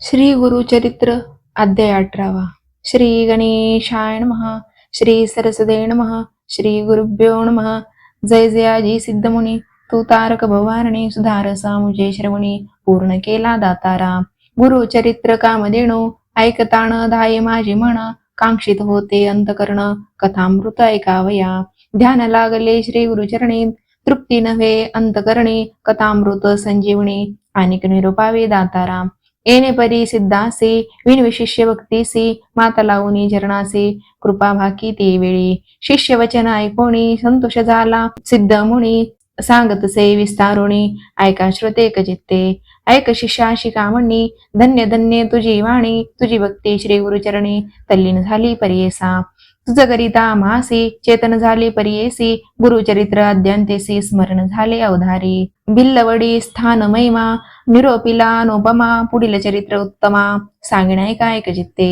श्री गुरुचरित्र अध्याय अठरावा. श्री गणेशाय महा श्री सरस्वते महा श्री गुरुभ्यो महा जय जयाजी सिद्धमुनी. तू तारक भवारणे सुधार सामुजे श्रवणी पूर्ण केला दातारा. गुरुचरित्र देणो ऐकताण धाये माझे म्हण कांक्षित होते अंतकरण कथामृत ऐकावया. ध्यान लागले श्री गुरुचरणी तृप्ती नव्हे अंतकरणी कथामृत संजीवनी आणि निरोपावे दाताराम येणे परी सिद्धासे विनविशिष्य भक्तीसी माता लावणी झरणासे कृपा भाकी ते वेळी. शिष्य वचन ऐकोणी संतोष झाला. सिद्ध मुनी सांगतसे विस्तारुणी ऐका श्रोते चित्ते ऐक शिष्याशी कामणी धन्य धन्य तुझी वाणी तुझी भक्ती श्री गुरुचरणी तल्लीन झाली परियेसा तुझ मासी चेतन झाले परियेसी गुरुचरित्र अद्यंतेसी स्मरण झाले अवधारी. भिल्लवडी स्थान महिमा निरोपिला नोपमा पुढील चरित्र उत्तमा सांगण्याय काय चित्ते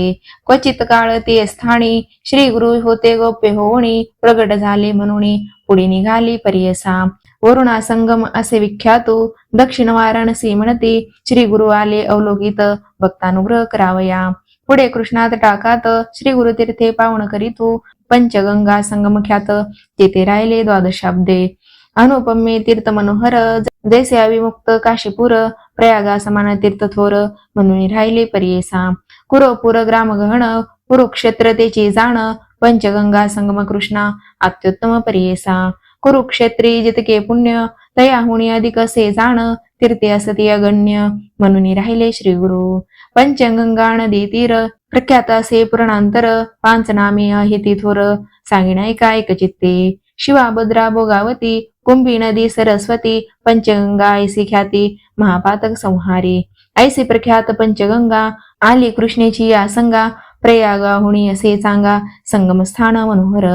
क्वचित काळ ते स्थानी श्री गुरु होते गोप्य होणी प्रगट झाले म्हणून पुढे निघाली परियसा. वरुणा संगम असे विख्यातो दक्षिण वाराणसी म्हणते श्री गुरु आले अवलोकित भक्तानुग्रह करावया. पुढे कृष्णात टाकात श्री गुरुतीर्थे पावन करीतू पंचगंगा संगमख्यात तेथे राहिले द्वादशाब्दे. अनुपम्य तीर्थ मनोहर जैसे अविमुक्त काशीपूर प्रयागा समान तीर्थ थोर म्हणून राहिले परियेसा. कुरपूर ग्राम गहन कुरुक्षेत्र तेची जाण पंचगंगा संगम कृष्णा अत्युत्तम परियेसा. कुरुक्षेत्री जितके पुण्य तयाहुणी अधिक असे जाण तीर्थे असती अगण्य म्हणून राहिले श्री गुरु पंचगंगा नदी तीर प्रख्यात असे पुरणांतर पांच नामे आहे ती थोर सांगिणाय काय चित्ते. शिवा भद्रा भोगावती कुंभी नदी सरस्वती पंचगंगा ऐसी ख्याती महापातक संहारी. ऐसी प्रख्यात पंचगंगा आली कृष्णेची या संगा प्रयागाहुणी असे सांगा संगमस्थान मनोहर.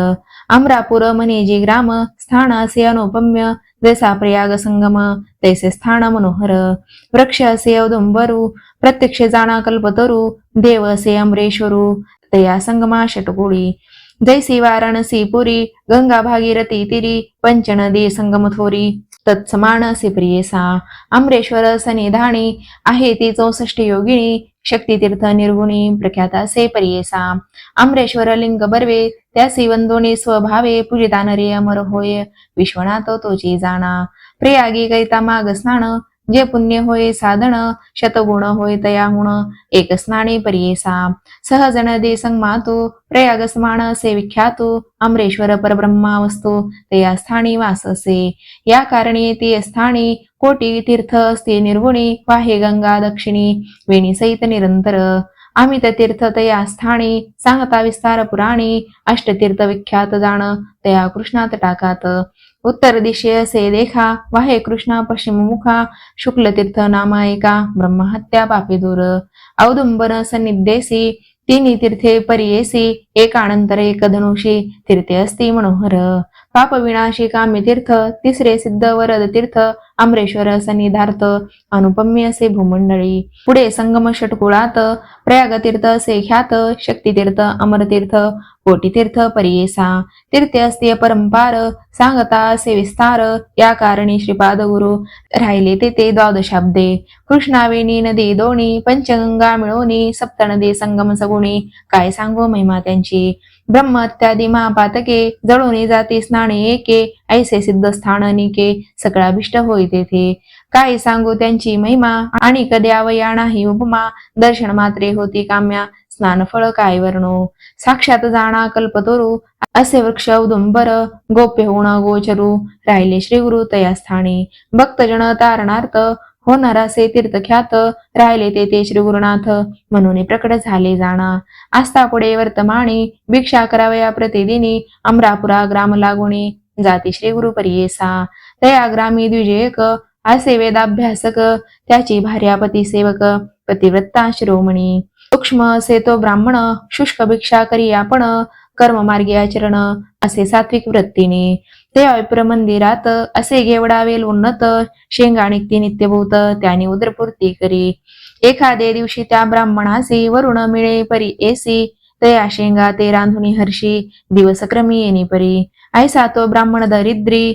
अमरापूर मनेजी ग्राम स्थान असे अनुपम्य जैसा प्रयाग संगम तैसे स्थान मनोहर। वृक्ष असे औदुंबरू प्रत्यक्ष जाणा कल्पतरू देव असे अमरेश्वरू तया संगमा षटकोळी जैसी वाराणसी पुरी गंगा भागीरथी तिरी पंचनदी संगम थोरी तत्समान असे प्रियेसा अमरेश्वर सनिधानी आहे ती चौसष्ट योगिनी शक्तितीर्थ निर्गुणी प्रख्यात असे परियेसा अमरेश्वर लिंग बर्वे त्यासी वंदोनी स्वभावे पूजिता नरे अमर होय विश्वनाथ तोची जाणा प्रयागी कैता माग स्नान जे पुण्य होय साधन शतगुण होय तयाहुण एक स्नाने परियेसा। सहजन दे संगमातु प्रयाग स्मान से विख्यातु अमरेश्वर परब्रह्मा वस्तू तया स्थानी वाससे। या कारणे ते स्थानी कोटी तीर्थ असते निर्गुणी वाहे गंगा दक्षिणी वेणी सहित निरंतर। अमित तीर्थ तया स्थानी सांगता विस्तार पुराणी अष्टतीर्थ विख्यात जाण तया कृष्णात टाकात उत्तर दिशे असे देखा वाहे कृष्णा पश्चिम मुखा शुक्ल तीर्थ नामा एका ब्रह्महत्या पापी दूर औदुंबर सन्निदेसी तिन्ही तीर्थे परियेसी एकानंतर एक धनुषी तीर्थे असती मनोहर। पाप विनाशी कामी तीर्थ तिसरे सिद्ध वरद तीर्थ अमरेश्वर सनिधार्थ अनुपम्य असे भूमंडळी. पुढे संगम षटकुळात प्रयागतीर्थ असे ख्यात शक्तितीर्थ अमरतीर्थ कोटीतीर्थ परियेसा तीर्थ असते परंपार सांगता असे विस्तार या कारणी श्रीपाद गुरु राहिले तेथे द्वादशाब्दे. कृष्णावेणी नदी दोणी पंचगंगा मिळवणी सप्तनदी संगम सगुणी काय सांगू महिमा त्यांची? ब्रह्म इत्यादी महापातके जळून जाती स्नाने एके ऐसे सिद्ध स्थान निके सगळाभिष्ट होय तेथे. काय सांगू त्यांची महिमा? आणि कद्यावया नाही उपमा? दर्शन मात्रे होती काम्या स्नान फळ काय वर्णो? साक्षात जाणा कल्पतोरू असे वृक्ष औदुंबर गोप्य होणा गोचरू राहिले श्री गुरु तया स्थानी भक्तजन तारणार्थ होणार असे तीर्थख्यात राहिले ते ते श्री गुरुनाथ म्हणून प्रकट झाले जाणा आस्था पुढे वर्तमाने भिक्षा करावया प्रतिदिनी अमरापुरा ग्राम लागुणी जाती श्री गुरु परियेसा. तया ग्रामी द्विजयक असे वेदाभ्यासक त्याची भार्यापती सेवक पतिव्रत्ता शिरोमणी. सूक्ष्म असे तो ब्राह्मण शुष्क भिक्षा करी आपण कर्ममार्गी आचरण असे सात्विक वृत्तीने. ते अविप्र मंदिरात असे गेवडावेल उन्नत शेंगा निघती नित्यभूत त्याने उदरपूर्ती करी. एखादे दिवशी त्या ब्राह्मणासी वरुण मिळे परी एसी तया शेंगा ते रांधुनी हर्षी दिवसक्रमी येणे परी. ऐसा तो ब्राह्मण दरिद्री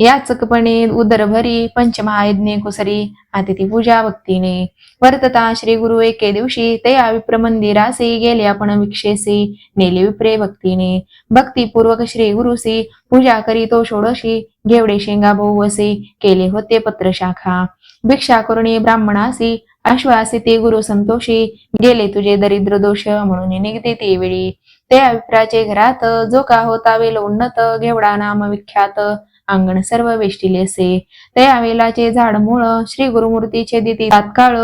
याचकपणे उदरभरी पंचमहायज्ञे कुसरी अतिथी पूजा भक्तीने वर्तता श्री गुरु एके दिवशी ते विप्र मंदिरासी गेले आपण विक्षेसी नेले विप्रे भक्तीने. भक्तिपूर्वक श्री गुरुसी पूजा करी तो षोडशी घेवडे शेंगा बहुवसी केले होते पत्रशाखा. भिक्षा करुणी ब्राह्मणासी आश्वासी ते गुरु संतोषी गेले तुझे दरिद्र दोष म्हणून निघते ते वेळी. ते अभिप्राचे घरात जो का होता वेल उन्नत घेवडा नाम विख्यात अंगण सर्व वेष्टिले असे. ते आवेलाचे झाड मूळ श्री गुरुमूर्तीचे देती तात्काळ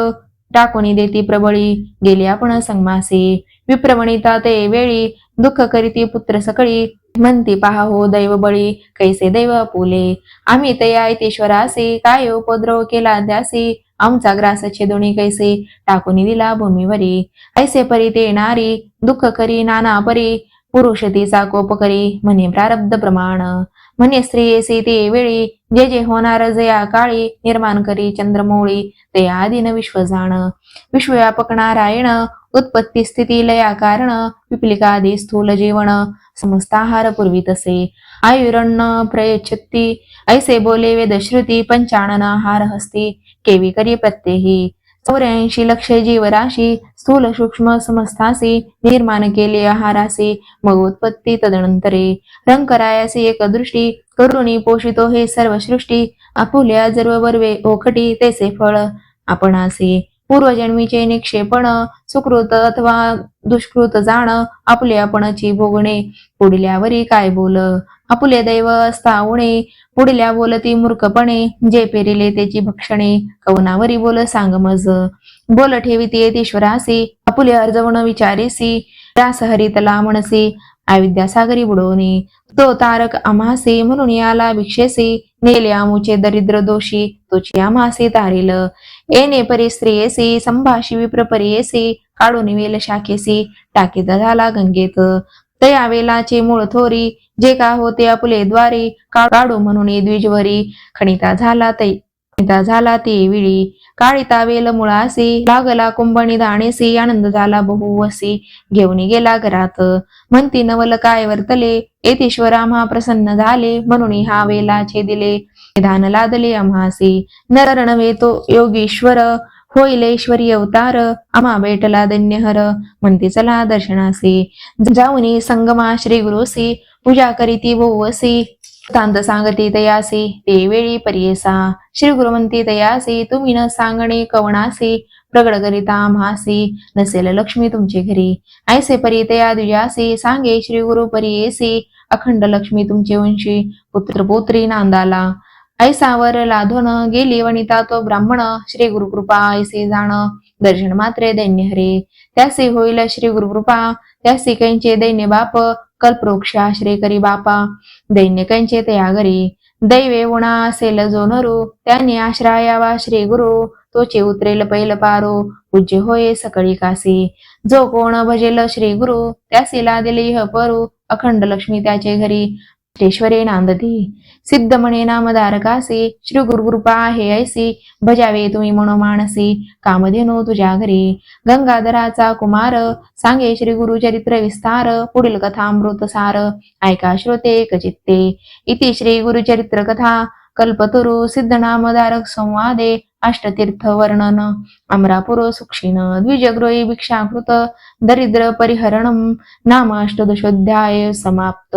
टाकून देती प्रबळी गेली आपण संगमासे. विप्रवणिता ते वेळी दुःख करीती पुत्र सकळी. म्हणती पहा हो दैव बळी कैसे दैव पुले आम्ही ते ऐतेश्वरासे काय उपद्रव केला द्यासी आमचा ग्रास छेदोणी कैसे टाकून दिला भूमीवरी. ऐसे परी ते नारी दुःख करी नाना परी. पुरुष तिचा कोप करी म्हणे प्रारब्ध प्रमाण. म्हणे स्त्रियेसी ते वेळी जे जे होणार जया काळी निर्माण करी चंद्रमौळी ते आदिन विश्व जाण. विश्वव्यापक नारायण उत्पत्ती स्थिती लया कारण पिपलिकादी स्थूल जीवन समस्ताहार पूर्वी तसे. आयुरण्ण प्रयच्छत्ती ऐसे बोले वेदश्रुती पंचाणन हार हस्ती केवी करी प्रत्येही. चौऱ्याऐंशी लक्ष जीवराशी स्थूल सूक्ष्म समस्तासी निर्माण केले आहारासी मग उत्पत्ती तदनंतरे. रंकरायासी एक दृष्टी करुणी पोषितो हे सर्व सृष्टी आपुल्या जर्व बर्वे ओखटी तेसे फळ आपणासी. पूर्वजन्मीचे निक्षेपण सुकृत अथवा दुष्कृत जाण आपले आपणची भोगणे. पुढल्यावरी काय बोल? आपुले दैव असता उणे पुढल्या बोलती मूर्खपणे. जे पेरिले त्याची भक्षणे. कवनावरी बोल सांग मज. बोल ठेविती येतीश्वरासी. आपुले अर्जवण विचारेसी. रास हरितला म्हणसी. अविद्या सागरी बुडवणे तो तारक आम्हासे म्हणून याला भिक्षेसी नेले आमुचे दरिद्र दोषी तोची आम्हासे तारेल. येणे परी स्त्रियेसी संभाषी विप्र परियेसे काढून वेल शाखेसी टाकीत झाला गंगेत. तया वेलाचे मूळ थोरी जे का होते आपुले द्वारे काढू म्हणून द्विजवरी खणिता झाला तै झाला ते विळी. काळिता वेल मुळासी लागला कुंभणी दाणेसी आनंद झाला बहुवसी. घेऊन गेला घरात. म्हणती नवल काय वर्तले? येतीश्वर आम्हा प्रसन्न झाले म्हणून हा वेलाचे दिले निधान लादले आम्हासी. नरण वेतो तो योगीश्वर होईल अवतार आम्हा भेटला धन्यहर. म्हणते चला दर्शनासी. जाऊनी संगमा श्री गुरुसी पूजा करीती बहुवसी. तांत सांगती तयासी ते वेळी परियसा. श्री गुरुमंती तयासी तुम्ही न सांगणे कवणासी. प्रगड करिता मासी नसेल लक्ष्मी तुमचे घरी. ऐसे परी तया दुजासी सांगे श्री गुरु परियेसी. अखंड लक्ष्मी तुमचे वंशी पुत्र पुत्री नांदाला. ऐसावर लाधोन गेली वनिता तो ब्राह्मण. श्री गुरुकृपा ऐसे जाण. दर्शन मात्रे दैन्य हरे. त्यासी होईल श्री गुरुकृपा. त्यासी कैंचे दैन्य बाप कल्पवृक्षा श्री करी बापा. दैन्य कैंचे तया घरी दैवे उणा असेल जो नरू. त्यांनी आश्रयावा श्री गुरु. तोचे उतरेल पैल पारो. पूज्य होय सकळी कासी. जो कोण भजेल श्री गुरु त्यासीला दिली ह परू. अखंड लक्ष्मी त्याचे घरी. श्रेश्वरे नांदती सिद्ध म्हणे नामधारकासी। श्री गुरुकृपा आहे ऐसी। भजावे तुम्ही मनोमानसी। कामधेनो तुझ्या घरी गंगाधराचा कुमार। सांगे श्री गुरु चरित्र विस्तार। पुढील कथा सार ऐका श्रोते कचित्ते इति श्री गुरुचरित्र कथा। कल्पतरु सिद्धनामदारक संवादे अष्टतीर्थ वर्णन अमरापुर सुक्षिण द्विजग्रोही भिक्षाकृत दरिद्र परिहरणम नाम अष्टदशोध्याय समाप्त।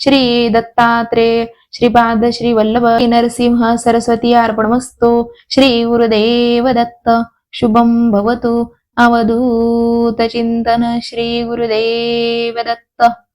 श्री दत्तात्रेय श्रीपाद श्री वल्लभ नरसिंह सरस्वती अर्पणमस्तु श्री गुरुदेव दत्त शुभम भवतु। अवधूत चिंतन श्री गुरुदेव दत्त।